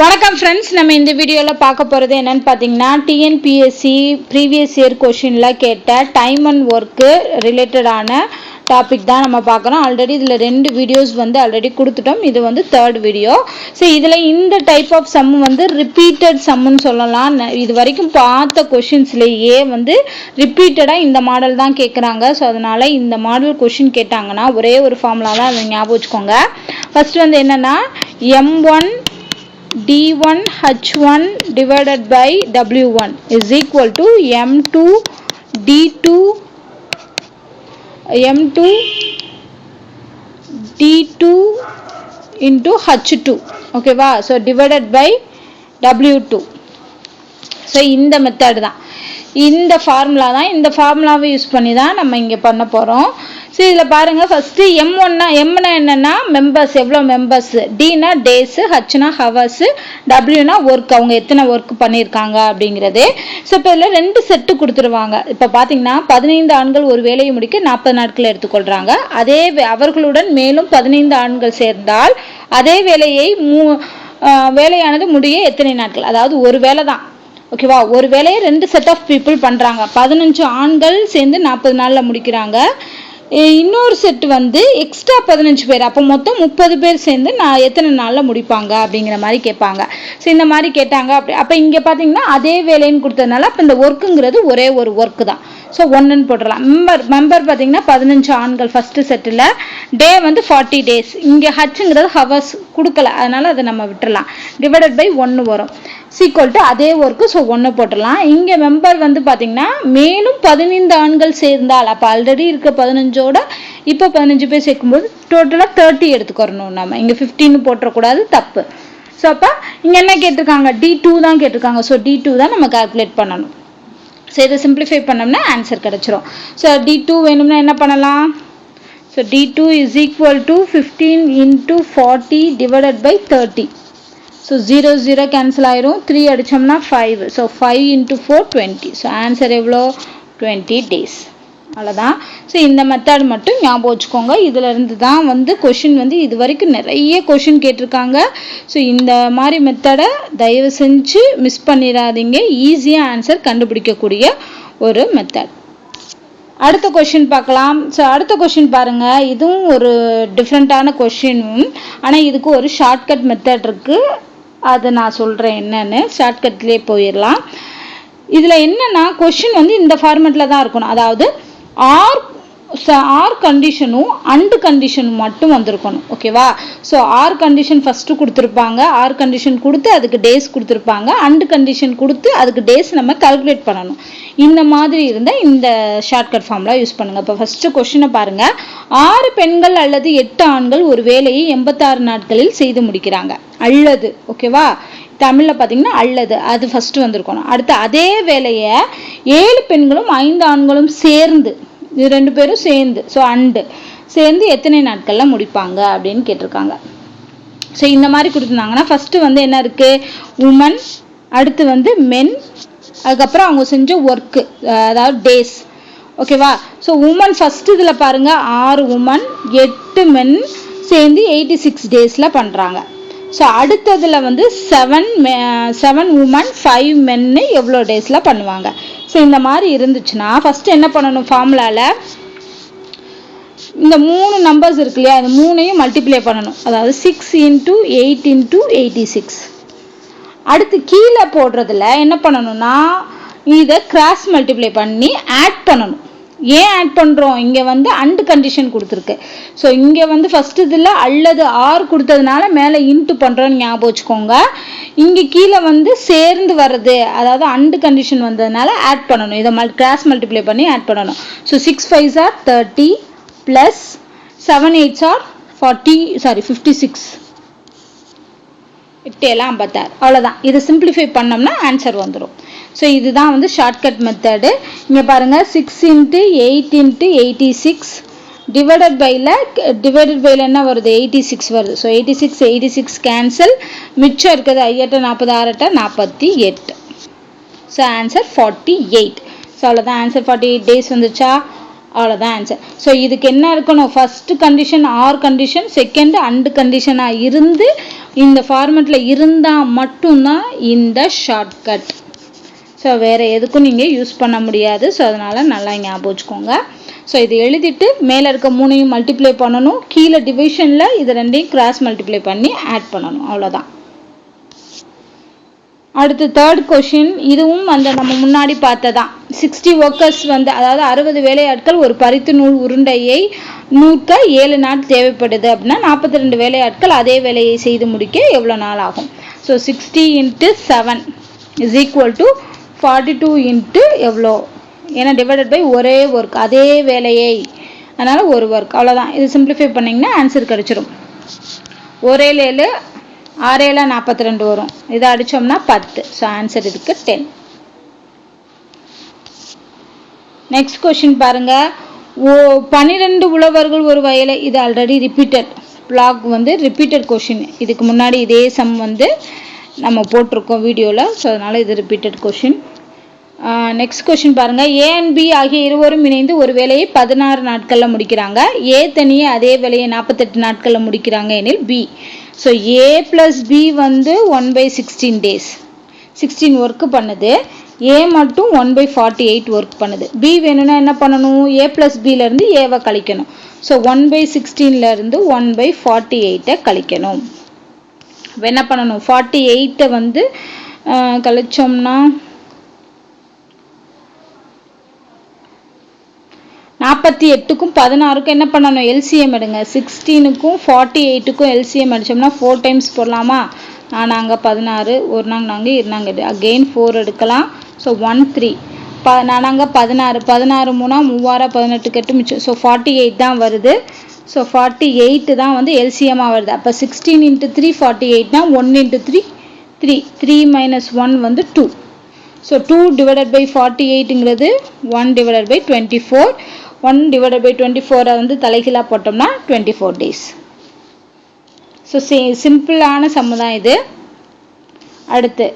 வணக்கம் ஃப்ரெண்ட்ஸ் நம்ம இந்த வீடியோவில் பார்க்க போகிறது என்னன்னு பார்த்தீங்கன்னா டிஎன்பிஎஸ்சி ப்ரீவியஸ் இயர் கொஷினில் கேட்ட டைம் அண்ட் ஒர்க்கு ரிலேட்டடான டாபிக் தான் நம்ம பார்க்குறோம். ஆல்ரெடி இதில் ரெண்டு வீடியோஸ் வந்து ஆல்ரெடி கொடுத்துட்டோம். இது வந்து தேர்ட் வீடியோ ஸோ இதில் இந்த டைப் ஆஃப் சம் வந்து ரிப்பீட்டட் சம்முன்னு சொல்லலாம். ந- இது வரைக்கும் பார்த்த கொஷின்ஸ்லேயே வந்து ரிப்பீட்டடாக இந்த மாடல் தான் கேட்குறாங்க ஸோ அதனால் இந்த மாடல் கொஷின் கேட்டாங்கன்னா ஒரே ஒரு ஃபார்முலா தான் அதை ஞாபகம் வச்சுக்கோங்க. ஃபஸ்ட்டு வந்து என்னென்னா M one d1 h1 divided by w1 is equal to m2 d2 m2 d2 into h2 ஓகேவா so divided by w2 so இந்த மெத்தட் தான். இந்த ஃபார்முலா தான். இந்த ஃபார்முலாவை யூஸ் பண்ணி தான் நம்ம இங்கே பண்ண போகிறோம் ஸோ இதில் பாருங்கள் ஃபஸ்ட்டு எம் ஒன்னா எம்னா என்னென்னா மெம்பர்ஸ் எவ்வளோ மெம்பர்ஸ் டினா டேஸு ஹச்னா ஹவர்ஸு டபிள்யூனா ஒர்க் அவங்க எத்தனை ஒர்க் பண்ணியிருக்காங்க அப்படிங்கிறது. ஸோ இப்போ இதில் ரெண்டு செட்டு கொடுத்துருவாங்க. இப்போ பார்த்தீங்கன்னா பதினைந்து ஆண்கள் ஒரு வேலையை முடிக்க நாற்பது நாட்கள் எடுத்துக்கொள்கிறாங்க அதே வே- அவர்களுடன் மேலும் பதினைந்து ஆண்கள் சேர்ந்தால் அதே வேலையை மூ வேலையானது முடிய எத்தனை நாட்கள்? அதாவது ஒரு வேலை தான். ஓகேவா ஒரு வேலையை ரெண்டு செட் ஆஃப் பீப்புள் பண்ணுறாங்க பதினஞ்சு ஆண்கள் சேர்ந்து நாற்பது நாளில் முடிக்கிறாங்க. இன்னொரு செட் வந்து எக்ஸ்ட்ரா பதினஞ்சு பேர். அப்போ மொத்தம் முப்பது பேர் சேர்ந்து நான் எத்தனை நாளில் முடிப்பாங்க அப்படிங்கிற மாதிரி கேட்பாங்க. ஸோ இந்த மாதிரி கேட்டாங்க. அப்படி அப்போ இங்கே பார்த்தீங்கன்னா அதே வேலைன்னு கொடுத்ததுனால அப்போ இந்த ஒர்க்குங்கிறது ஒரே ஒரு ஒர்க்கு தான். ஸோ ஒன்றுன்னு போட்டுடலாம் மெம்பர் மெம்பர் பார்த்தீங்கன்னா பதினஞ்சு ஆண்கள் ஃபஸ்ட்டு செட்டில் டே வந்து ஃபார்ட்டி டேஸ் இங்கே ஹச்சுங்கிறது ஹவர்ஸ் கொடுக்கல. அதனால் அதை நம்ம விட்டுடலாம் டிவைடட் பை ஒன்று வரும். சீக்வல் டு அதே ஒர்க்கு ஸோ ஒன்று போட்டுடலாம் இங்கே மெம்பர் வந்து பார்த்தீங்கன்னா மேலும் பதினைந்து ஆண்கள் சேர்ந்தால் அப்போ ஆல்ரெடி இருக்க பதினஞ்சோட இப்போ பதினஞ்சு பேர் சேர்க்கும்போது டோட்டலாக தேர்ட்டி எடுத்துக்கிறணும் நம்ம இங்கே ஃபிஃப்டின்னு போட்டுறக்கூடாது தப்பு. ஸோ அப்போ இங்கே என்ன கேட்டிருக்காங்க? டி டூ தான் கேட்டிருக்காங்க. ஸோ டி டூ தான் நம்ம கால்குலேட் பண்ணணும். ஸோ இதை சிம்பிளிஃபை பண்ணோம்னா ஆன்சர் கிடச்சிரும். ஸோ டி டூ வேணும்னா என்ன பண்ணலாம்? So D two is equal to fifteen into forty divided by thirty so zero zero cancel ஆயிரும். Three அடித்தோம்னா five so five into four twenty so answer எவ்வளோ? Twenty days அவ்வளோதான் so இந்த method மட்டும் ஞாபகம் வச்சுக்கோங்க. இதுல இருந்து தான் வந்து கொஷின் வந்து இது வரைக்கும் நிறைய கொஷின் கேட்டிருக்காங்க. ஸோ இந்த மாதிரி மெத்தடை தயவு செஞ்சு மிஸ் பண்ணிடாதீங்க. ஈஸியாக ஆன்சர் கண்டுபிடிக்கக்கூடிய ஒரு மெத்தட் அடுத்த கொஷின் பார்க்கலாம். ஸோ அடுத்த கொஷின் பாருங்கள் இதுவும் ஒரு டிஃப்ரெண்ட்டான கொஷினும் ஆனால் இதுக்கு ஒரு ஷார்ட்கட் மெத்தட் இருக்குது அதை நான் சொல்கிறேன் என்னன்னு. ஷார்ட்கட்லேயே போயிடலாம். இதில் என்னென்னா கொஷின் வந்து இந்த ஃபார்மேட்டில் தான் இருக்கணும். அதாவது ஆர் ஆர் கண்டிஷனும் அண்டு கண்டிஷனும் மட்டும் வந்திருக்கணும். ஓகேவா ஸோ ஆர் கண்டிஷன் ஃபஸ்ட்டு கொடுத்துருப்பாங்க. ஆர் கண்டிஷன் கொடுத்து அதுக்கு டேஸ் கொடுத்துருப்பாங்க. அண்டு கண்டிஷன் கொடுத்து அதுக்கு டேஸ் நம்ம கால்குலேட் பண்ணணும். இந்த மாதிரி இருந்தால் இந்த ஷார்ட்கட் ஃபார்ம்லாம் யூஸ் பண்ணுங்கள் இப்போ ஃபஸ்ட்டு கொஷினை பாருங்கள் ஆறு பெண்கள் அல்லது எட்டு ஆண்கள் ஒரு வேலையை எண்பத்தாறு நாட்களில் செய்து முடிக்கிறாங்க. அல்லது ஓகேவா தமிழில் பார்த்தீங்கன்னா அல்லது அது ஃபஸ்ட்டு வந்திருக்கணும். அடுத்து அதே வேலையை ஏழு பெண்களும் ஐந்து ஆண்களும் சேர்ந்து இது ரெண்டு பேரும் சேர்ந்து ஸோ அண்டு சேர்ந்து எத்தனை நாட்களில் முடிப்பாங்க அப்படின்னு கேட்டிருக்காங்க. ஸோ இந்த மாதிரி கொடுத்துருந்தாங்கன்னா ஃபஸ்ட்டு வந்து என்ன இருக்குது உமன் அடுத்து வந்து மென் அதுக்கப்புறம் அவங்க செஞ்ச ஒர்க்கு அதாவது டேஸ் ஓகேவா ஸோ உமன் ஃபஸ்ட்டு இதில் பாருங்கள் ஆறு உமன் எட்டு மென் சேர்ந்து எயிட்டி சிக்ஸ் டேஸில் பண்ணுறாங்க ஸோ அடுத்ததில் வந்து செவன் செவன் உமன் ஃபைவ் மென்னு எவ்வளோ டேஸில் பண்ணுவாங்க. ஸோ இந்த மாதிரி இருந்துச்சுன்னா ஃபஸ்ட்டு என்ன பண்ணணும் ஃபார்முலாவில் இந்த மூணு நம்பர்ஸ் இருக்கு இல்லையா இந்த மூணையும் மல்டிப்ளை பண்ணணும். அதாவது six into eight into eighty six அடுத்து கீழே போடுறதுல என்ன பண்ணணும்னா இதை கிராஸ் மல்டிப்ளை பண்ணி ஆட் பண்ணணும். ஏன் ஆட் பண்ணுறோம் இங்கே வந்து அண்டு கண்டிஷன் கொடுத்துருக்கு. ஸோ இங்கே வந்து ஃபஸ்ட் இதில் அல்லது ஆர் கொடுத்ததுனால மேலே இன்ட்டு பண்ணுறோன்னு ஞாபகம் வச்சுக்கோங்க. இங்கே கீழே வந்து சேர்ந்து வர்றது அதாவது அண்டு கண்டிஷன் வந்ததுனால ஆட் பண்ணணும். இதை மல் கிராஸ் மல்டிப்ளை பண்ணி ஆட் பண்ணணும். So six five are thirty plus seven eights are forty sorry fifty six எட்டு எல்லாம் ஐம்பத்தாறு. அவ்வளோதான் இதை சிம்பிளிஃபை பண்ணோம்னா ஆன்சர் வந்துடும் ஸோ இதுதான் வந்து ஷார்ட்கட் மெத்தடு இங்கே பாருங்கள் six into eight into eighty six divided பைல divided பைல என்ன வருது? எயிட்டி சிக்ஸ் வருது. So eighty six eighty six cancel மிச்சம் இருக்குது ஐயட்ட நாற்பது ஆறட்ட நாற்பத்தி எட்டு. So answer forty eight so அவ்வளோதான் ஆன்சர் ஃபார்ட்டி எயிட் டேஸ் வந்துச்சா? அவ்வளோதான் ஆன்சர் ஸோ இதுக்கு என்ன இருக்கணும்? First condition our condition second and கண்டிஷனாக இருந்து இந்த ஃபார்மெட்டில் இருந்தால் மட்டும்தான் இந்த ஷார்ட்கட் ஸோ வேறு எதுக்கும் நீங்கள் யூஸ் பண்ண முடியாது. ஸோ அதனால் நல்லா ஞாபகம் வச்சுக்கோங்க. ஸோ இது எழுதிட்டு மேலே இருக்க மூணையும் மல்டிப்ளை பண்ணணும். கீழே டிவிஷனில் இது ரெண்டையும் கிராஸ் மல்டிப்ளை பண்ணி ஆட் பண்ணணும். அவ்வளோதான் அடுத்து தேர்ட் கொஷின் இதுவும் அந்த நம்ம முன்னாடி பார்த்ததான் சிக்ஸ்டி ஒர்க்கர்ஸ் வந்து அதாவது அறுபது வேலையாட்கள் ஒரு பருத்தி நூல் உருண்டையை நூற்க ஏழு நாள் தேவைப்படுது அப்படின்னா நாற்பத்தி ரெண்டு வேலையாட்கள் அதே வேலையை செய்து முடிக்க எவ்வளோ நாள் ஆகும்? So sixty into seven is equal to forty two into எவ்வளோ? ஏன்னா டிவைடட் பை ஒரே ஒர்க் அதே வேலையை. அதனால் ஒரு ஒர்க் அவ்வளோதான் இது சிம்பிளிஃபை பண்ணிங்கன்னா ஆன்சர் கிடச்சிரும். ஒரே ஏழு ஆறு நாற்பத்தி ரெண்டு வரும். இதை அடித்தோம்னா பத்து. ஸோ ஆன்சர் இதுக்கு டென் நெக்ஸ்ட் கொஷின் பாருங்கள் ஓ பன்னிரெண்டு உழவர்கள் ஒரு வயலை இது ஆல்ரெடி ரிப்பீட்டட் பிளாக் வந்து ரிப்பீட்டட் கொஷின் இதுக்கு முன்னாடி இதே சம் வந்து நம்ம போட்டிருக்கோம் வீடியோவில் ஸோ அதனால் இது ரிப்பீட்டட் கொஷின் நெக்ஸ்ட் கொஷின் பாருங்கள் ஏ அண்ட் பி ஆகிய இருவரும் இணைந்து ஒரு வேலையை பதினாறு நாட்களில் முடிக்கிறாங்க. ஏ தனியே அதே வேலையை நாற்பத்தெட்டு நாட்களில் முடிக்கிறாங்க எனில் B so A plus B வந்து one by sixteen days sixteen work பண்ணுது. ஏ மட்டும் one by forty eight work பண்ணுது. பி வேணும்னா என்ன பண்ணணும்? ஏ ப்ளஸ் பிலேருந்து ஏவை கழிக்கணும். ஸோ ஒன் பை சிக்ஸ்டீன்லேருந்து ஒன் பை ஃபார்ட்டி எயிட்டை கழிக்கணும். என்ன பண்ணணும்? ஃபார்ட்டி எயிட்டை வந்து கழிச்சோம்னா நாற்பத்தி எட்டுக்கும் பதினாறுக்கும் என்ன பண்ணணும்? எல்சிஎம் எடுங்க. சிக்ஸ்டீனுக்கும் ஃபார்ட்டி எயிட்டுக்கும் எல்சிஎம் அடித்தோம்னா ஃபோர் டைம்ஸ் போடலாமா? நாங்கள் பதினாறு ஒரு நாங்க நாங்கள் இருந்தாங்க அகெயின் ஃபோர் எடுக்கலாம். ஸோ ஒன் த்ரீ ப நானாங்க பதினாறு. பதினாறு மூணா மூவாயிரம் பதினெட்டு கெட்டு மிச்சம். ஸோ ஃபார்ட்டி எயிட் தான் வருது. ஸோ ஃபார்ட்டி எயிட்டு தான் வந்து எல்சிஎம்மாக வருது. அப்போ sixteen into three forty எயிட்னா one into three three three minus one வந்து two so two divided by forty எயிட்டுங்கிறது one divided by twenty four one divided by twenty ஃபோரை வந்து தலைகீழாக போட்டோம்னா டுவெண்ட்டி ஃபோர் டேஸ் ஸோ சி சிம்பிளான சம்மு தான் இது. அடுத்து.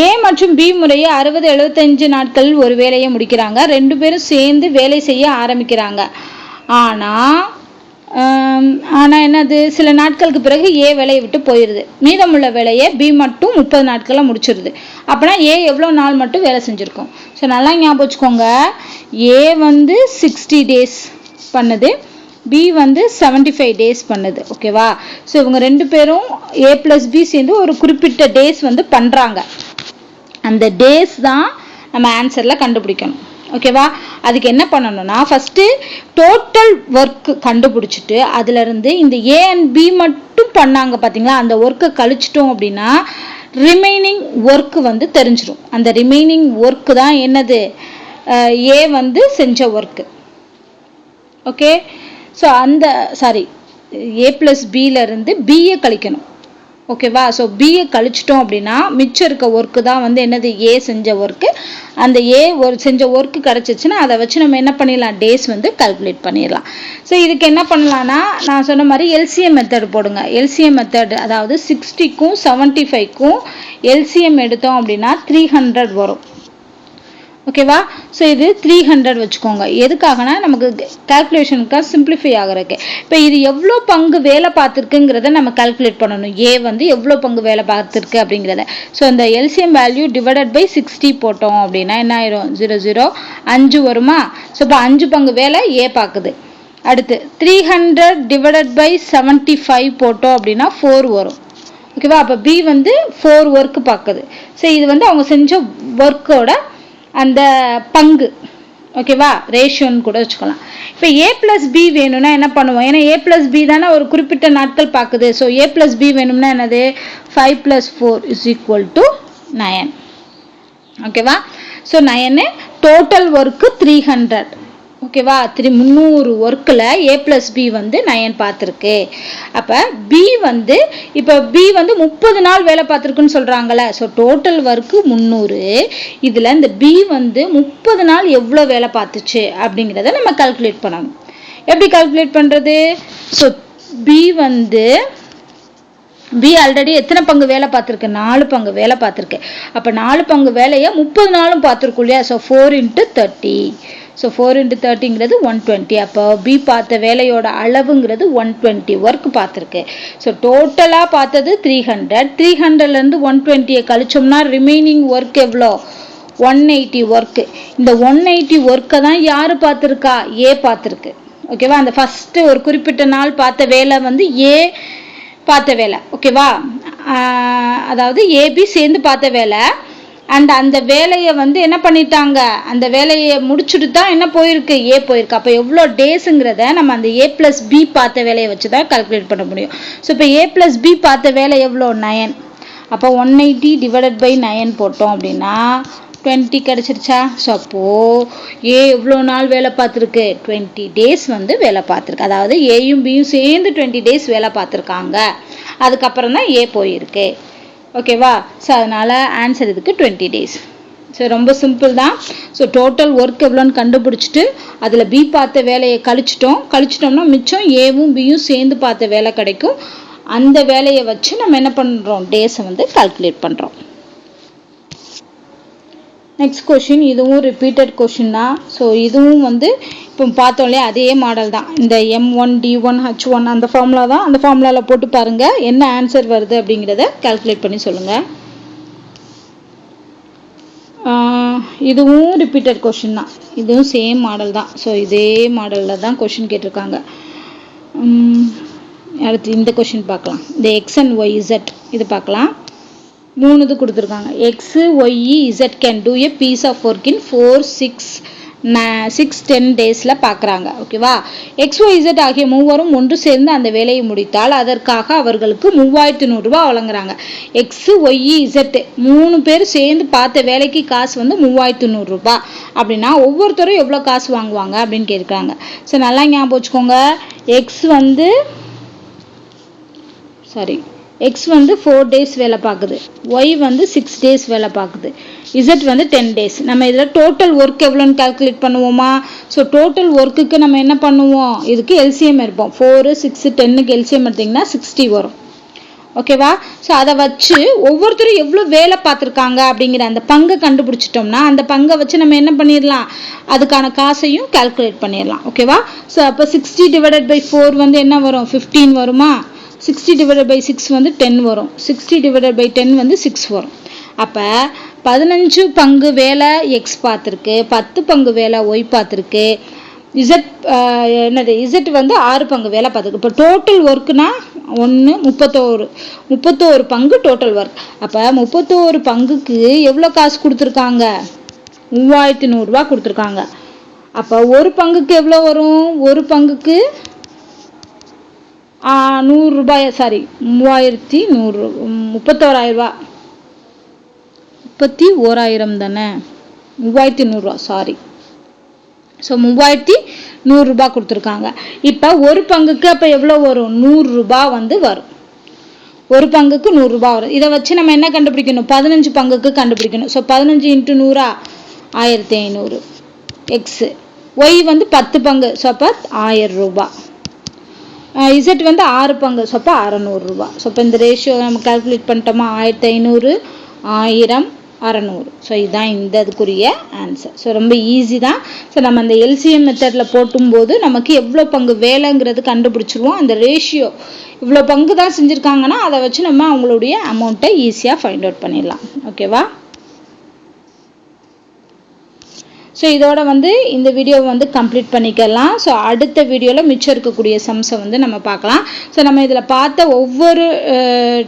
ஏ மற்றும் பி முறையை அறுபது எழுபத்தஞ்சு நாட்கள் ஒரு வேலையை முடிக்கிறாங்க. ரெண்டு பேரும் சேர்ந்து வேலை செய்ய ஆரம்பிக்கிறாங்க. ஆனால் ஆனால் என்னது? சில நாட்களுக்கு பிறகு ஏ வேலையை விட்டு போயிடுது. மீதமுள்ள வேலையை பி மட்டும் முப்பது நாட்களில் முடிச்சிருது. அப்படின்னா ஏ எவ்வளோ நாள் மட்டும் வேலை செஞ்சுருக்கோம்? ஸோ நல்லா ஞாபகம் வச்சுக்கோங்க. ஏ வந்து சிக்ஸ்டி டேஸ் பண்ணுது. பி வந்து செவன்டி ஃபைவ் டேஸ் பண்ணுது ஓகேவா ஸோ இவங்க ரெண்டு பேரும் ஏ ப்ளஸ் பி சேர்ந்து ஒரு குறிப்பிட்ட டேஸ் வந்து பண்ணுறாங்க அந்த டேஸ் தான் நம்ம ஆன்சரில் கண்டுபிடிக்கணும். ஓகேவா அதுக்கு என்ன பண்ணணும்னா ஃபஸ்ட்டு டோட்டல் ஒர்க்கு கண்டுபிடிச்சிட்டு அதுலேருந்து இந்த ஏ அண்ட் பி மட்டும் பண்ணாங்க பார்த்தீங்களா அந்த ஒர்க்கை கழிச்சிட்டோம் அப்படின்னா ரிமைனிங் ஒர்க்கு வந்து தெரிஞ்சிடும் அந்த ரிமைனிங் ஒர்க்கு தான் என்னது? ஏ வந்து செஞ்ச ஒர்க்கு ஓகே ஸோ அந்த சாரி ஏ ப்ளஸ் பியிலேருந்து பிஏ கழிக்கணும். ஓகேவா? ஸோ பிஏ கழிச்சிட்டோம் அப்படின்னா மிச்சம் இருக்க ஒர்க்கு தான் வந்து என்னது? ஏ செஞ்ச ஒர்க்கு அந்த ஏ ஒரு செஞ்ச ஒர்க்கு கிடச்சிச்சின்னா அதை வச்சு நம்ம என்ன பண்ணிடலாம்? டேஸ் வந்து கால்குலேட் பண்ணிடலாம். ஸோ இதுக்கு என்ன பண்ணலான்னா நான் சொன்ன மாதிரி எல்சிஎம் மெத்தட் போடுங்க. எல்சிஎம் மெத்தட் அதாவது சிக்ஸ்டிக்கும் செவன்ட்டி ஃபைவ்க்கும் எல்சிஎம் எடுத்தோம் அப்படின்னா த்ரீ ஹண்ட்ரட் வரும். ஓகேவா ஸோ இது த்ரீ ஹண்ட்ரட் வச்சுக்கோங்க. எதுக்காகனா நமக்கு கால்குலேஷனுக்காக சிம்பிளிஃபை ஆகிறதுக்கு. இப்போ இது எவ்வளோ பங்கு வேலை பார்த்துருக்குங்கிறத நம்ம கால்குலேட் பண்ணணும். ஏ வந்து எவ்வளோ பங்கு வேலை பார்த்துருக்கு அப்படிங்கிறத. ஸோ அந்த LCM value divided by sixty போட்டோம் அப்படின்னா என்ன ஆயிரும்? ஜீரோ ஜீரோ அஞ்சு வருமா? ஸோ இப்போ அஞ்சு பங்கு வேலை ஏ பார்க்குது. அடுத்து three hundred divided by seventy five போட்டோம் அப்படின்னா ஃபோர் வரும். ஓகேவா அப்போ பி வந்து ஃபோர் ஒர்க்கு பார்க்குது. ஸோ இது வந்து அவங்க செஞ்ச ஒர்க்கோட அந்த பங்கு. ஓகேவா ரேஷியோன்னு கூட வச்சுக்கலாம். இப்போ ஏ ப்ளஸ் பி வேணும்னா என்ன பண்ணுவோம்? ஏன்னா ஏ ப்ளஸ் பி தானே ஒரு குறிப்பிட்ட நாட்கள் பார்க்குது. ஸோ ஏ ப்ளஸ் பி வேணும்னா என்னது? Five plus four is equal to nine ஓகேவா so nine total work three hundred ஓகேவா த்ரீ முந்நூறு ஒர்க்கில் ஏ ப்ளஸ் பி வந்து நயன் பார்த்துருக்கு. அப்போ பி வந்து இப்போ பி வந்து முப்பது நாள் வேலை பார்த்துருக்குன்னு சொல்கிறாங்களே ஸோ டோட்டல் ஒர்க்கு முந்நூறு. இதில் இந்த பி வந்து முப்பது நாள் எவ்வளோ வேலை பார்த்துச்சு அப்படிங்கிறத நம்ம கால்குலேட் பண்ணணும். எப்படி கால்குலேட் பண்ணுறது ஸோ பி வந்து பி ஆல்ரெடி எத்தனை பங்கு வேலை பார்த்துருக்கு? நாலு பங்கு வேலை பார்த்துருக்கு. அப்போ நாலு பங்கு வேலையை முப்பது நாளும் பார்த்துருக்கும் இல்லையா? So four into thirty so four into தேர்ட்டிங்கிறது one twenty அப்போ பி பார்த்த வேலையோட அளவுங்கிறது ஒன் டுவெண்ட்டி ஒர்க் பார்த்துருக்கு. ஸோ டோட்டலாக பார்த்தது த்ரீ ஹண்ட்ரட் த்ரீ ஹண்ட்ரட்லேருந்து ஒன் டுவெண்ட்டியை கழிச்சோம்னா ரிமைனிங் ஒர்க் எவ்வளோ? ஒன் எயிட்டி ஒர்க்கு இந்த ஒன் எயிட்டி ஒர்க்கை தான் யார் பார்த்துருக்கா? ஏ பார்த்துருக்கு. ஓகேவா அந்த ஃபஸ்ட்டு ஒரு குறிப்பிட்ட நாள் பார்த்த வேலை வந்து ஏ பார்த்த வேலை. ஓகேவா அதாவது ஏபி சேர்ந்து பார்த்த வேலை. அண்ட் அந்த வேலையை வந்து என்ன பண்ணிட்டாங்க? அந்த வேலையை முடிச்சுட்டு தான் என்ன போயிருக்கு? ஏ போயிருக்கு. அப்போ எவ்வளோ டேஸுங்கிறத நம்ம அந்த ஏ ப்ளஸ் பி பார்த்த வேலையை வச்சு தான் கால்குலேட் பண்ண முடியும். ஸோ இப்போ ஏ ப்ளஸ் பி பார்த்த வேலை எவ்வளோ? நயன் அப்போ one eighty divided by nine போட்டோம் அப்படின்னா டுவெண்ட்டி கிடச்சிருச்சா? ஸோ அப்போது ஏ எவ்வளோ நாள் வேலை பார்த்துருக்கு? டுவெண்ட்டி டேஸ் வந்து வேலை பார்த்துருக்கு. அதாவது ஏயும் பியும் சேர்ந்து டுவெண்ட்டி டேஸ் வேலை பார்த்துருக்காங்க. அதுக்கப்புறம் தான் ஏ போயிருக்கு. ஓகேவா ஸோ அதனால் ஆன்சர் இதுக்கு டுவெண்ட்டி டேஸ் ஸோ ரொம்ப சிம்பிள் தான். ஸோ டோட்டல் ஒர்க் எவ்வளோன்னு கண்டுபிடிச்சிட்டு அதில் பி பார்த்த வேலையை கழிச்சிட்டோம். கழிச்சிட்டோம்னா மிச்சம் ஏவும் பியும் சேர்ந்து பார்த்த வேலை கிடைக்கும். அந்த வேலையை வச்சு நம்ம என்ன பண்ணுறோம் டேஸை வந்து கால்குலேட் பண்ணுறோம் நெக்ஸ்ட் கொஷின் இதுவும் ரிப்பீட்டட் கொஷின் தான். ஸோ இதுவும் வந்து இப்போ பார்த்தோம் இல்லையா அதே மாடல் தான். இந்த M one D one H one அந்த ஃபார்முலா தான். அந்த ஃபார்முலாவில் போட்டு பாருங்கள் என்ன ஆன்சர் வருது அப்படிங்கிறத கால்குலேட் பண்ணி சொல்லுங்கள் இதுவும் ரிப்பீட்டட் கொஷின் தான். இதுவும் சேம் மாடல் தான். ஸோ இதே மாடலில் தான் கொஷின் கேட்டிருக்காங்க. அடுத்து இந்த கொஷின் பார்க்கலாம். இந்த எக்ஸ் அண்ட் ஒய் இசட் இது பார்க்கலாம். மூணு இது கொடுத்துருக்காங்க X Y Z can do a piece of work in four six six ten டேஸில் பார்க்குறாங்க ஓகேவா எக்ஸ் ஒய்இசட் ஆகிய மூவரும் ஒன்று சேர்ந்து அந்த வேலையை முடித்தால் அதற்காக அவர்களுக்கு மூவாயிரத்து நூறுரூவா வழங்குறாங்க. எக்ஸு ஒய்இ இசட் மூணு பேர் சேர்ந்து பார்த்த வேலைக்கு காசு வந்து மூவாயிரத்து நூறுரூபா அப்படின்னா ஒவ்வொருத்தரும் எவ்வளோ காசு வாங்குவாங்க அப்படின்னு கேட்குறாங்க. ஸோ நல்லா ஞாபகம் வச்சுக்கோங்க. எக்ஸ் வந்து சாரி எக்ஸ் வந்து ஃபோர் டேஸ் வேலை பார்க்குது. ஒய் வந்து சிக்ஸ் டேஸ் வேலை பார்க்குது. இசட் வந்து டென் டேஸ் நம்ம இதில் டோட்டல் ஒர்க் எவ்வளோன்னு கால்குலேட் பண்ணுவோமா? ஸோ டோட்டல் ஒர்க்குக்கு நம்ம என்ன பண்ணுவோம்? இதுக்கு எல்சிஎம் இருப்போம் ஃபோரு சிக்ஸு டென்னுக்கு எல்சிஎம் எடுத்திங்கன்னா சிக்ஸ்டி வரும். ஓகேவா ஸோ அதை வச்சு ஒவ்வொருத்தரும் எவ்வளோ வேலை பார்த்துருக்காங்க அப்படிங்கிற அந்த பங்கை கண்டுபிடிச்சிட்டோம்னா அந்த பங்கை வச்சு நம்ம என்ன பண்ணிடலாம்? அதுக்கான காசையும் கால்குலேட் பண்ணிடலாம். ஓகேவா ஸோ அப்போ சிக்ஸ்டி டிவைடட் பை ஃபோர் வந்து என்ன வரும்? ஃபிஃப்டீன் வருமா? சிக்ஸ்டி டிவைடட் பை சிக்ஸ் வந்து டென் வரும். சிக்ஸ்டி டிவைடட் பை டென் வந்து சிக்ஸ் வரும். அப்போ பதினஞ்சு பங்கு வேலை எக்ஸ் பார்த்துருக்கு பத்து பங்கு வேலை ஒய் பார்த்துருக்கு. இசட் என்னது இசட் வந்து ஆறு பங்கு வேலை பார்த்துருக்கு. இப்போ டோட்டல் ஒர்க்குனா ஒன்று முப்பத்தோரு முப்பத்தோரு பங்கு டோட்டல் ஒர்க் அப்போ முப்பத்தோரு பங்குக்கு எவ்வளோ காசு கொடுத்துருக்காங்க? மூவாயிரத்தி நூறுரூவா கொடுத்துருக்காங்க. அப்போ ஒரு பங்குக்கு எவ்வளோ வரும்? ஒரு பங்குக்கு நூறுரூபாய் சாரி மூவாயிரத்தி நூறு முப்பத்தோராயிரரூபா முப்பத்தி ஓராயிரம் தானே? மூவாயிரத்தி நூறுரூவா சாரி ஸோ மூவாயிரத்தி நூறுரூபா கொடுத்துருக்காங்க. இப்போ ஒரு பங்குக்கு அப்போ எவ்வளோ வரும்? நூறுரூபா வந்து வரும். ஒரு பங்குக்கு நூறுரூபா வரும். இதை வச்சு நம்ம என்ன கண்டுபிடிக்கணும்? பதினஞ்சு பங்குக்கு கண்டுபிடிக்கணும். ஸோ பதினஞ்சு இன்ட்டு நூறா? ஆயிரத்தி ஐநூறு. எக்ஸு ஒய் வந்து பத்து பங்கு. ஸோ அப்போ ஆயிரம் ரூபாய் இசட் வந்து ஆறு பங்கு. ஸோ அப்போ அறநூறுரூவா ஸோ இப்போ இந்த ரேஷியோ நம்ம கால்குலேட் பண்ணிட்டோமா? ஆயிரத்தி ஐநூறு ஆயிரம் அறநூறு. ஸோ இதுதான் இந்த அதுக்குரிய ஆன்சர் ஸோ ரொம்ப ஈஸி தான். ஸோ நம்ம அந்த எல்சிஎம் மெத்தடில் போட்டும்போது நமக்கு எவ்வளோ பங்கு வேலைங்கிறது கண்டுபிடிச்சிருவோம். அந்த ரேஷியோ இவ்வளோ பங்கு தான் செஞ்சுருக்காங்கன்னா அதை வச்சு நம்ம அவங்களுடைய அமௌண்ட்டை ஈஸியாக ஃபைண்ட் அவுட் பண்ணிடலாம். ஓகேவா ஸோ இதோட வந்து இந்த வீடியோவை வந்து கம்ப்ளீட் பண்ணிக்கலாம். ஸோ அடுத்த வீடியோவில் மிச்சம் இருக்கக்கூடிய சம்ஸை வந்து நம்ம பார்க்கலாம். ஸோ நம்ம இதில் பார்த்த ஒவ்வொரு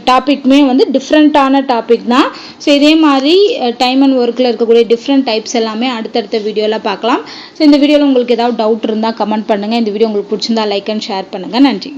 டாப்பிக்குமே வந்து டிஃப்ரெண்ட்டான டாபிக் தான். ஸோ இதே மாதிரி டைம் அண்ட் ஒர்க்கில் இருக்கக்கூடிய டிஃப்ரெண்ட் டைப்ஸ் எல்லாமே அடுத்தடுத்த வீடியோவில் பார்க்கலாம். ஸோ இந்த வீடியோவில் உங்களுக்கு ஏதாவது டவுட் இருந்தால் கமெண்ட் பண்ணுங்கள் இந்த வீடியோ உங்களுக்கு பிடிச்சிருந்தா லைக் அண்ட் ஷேர் பண்ணுங்கள் நன்றி.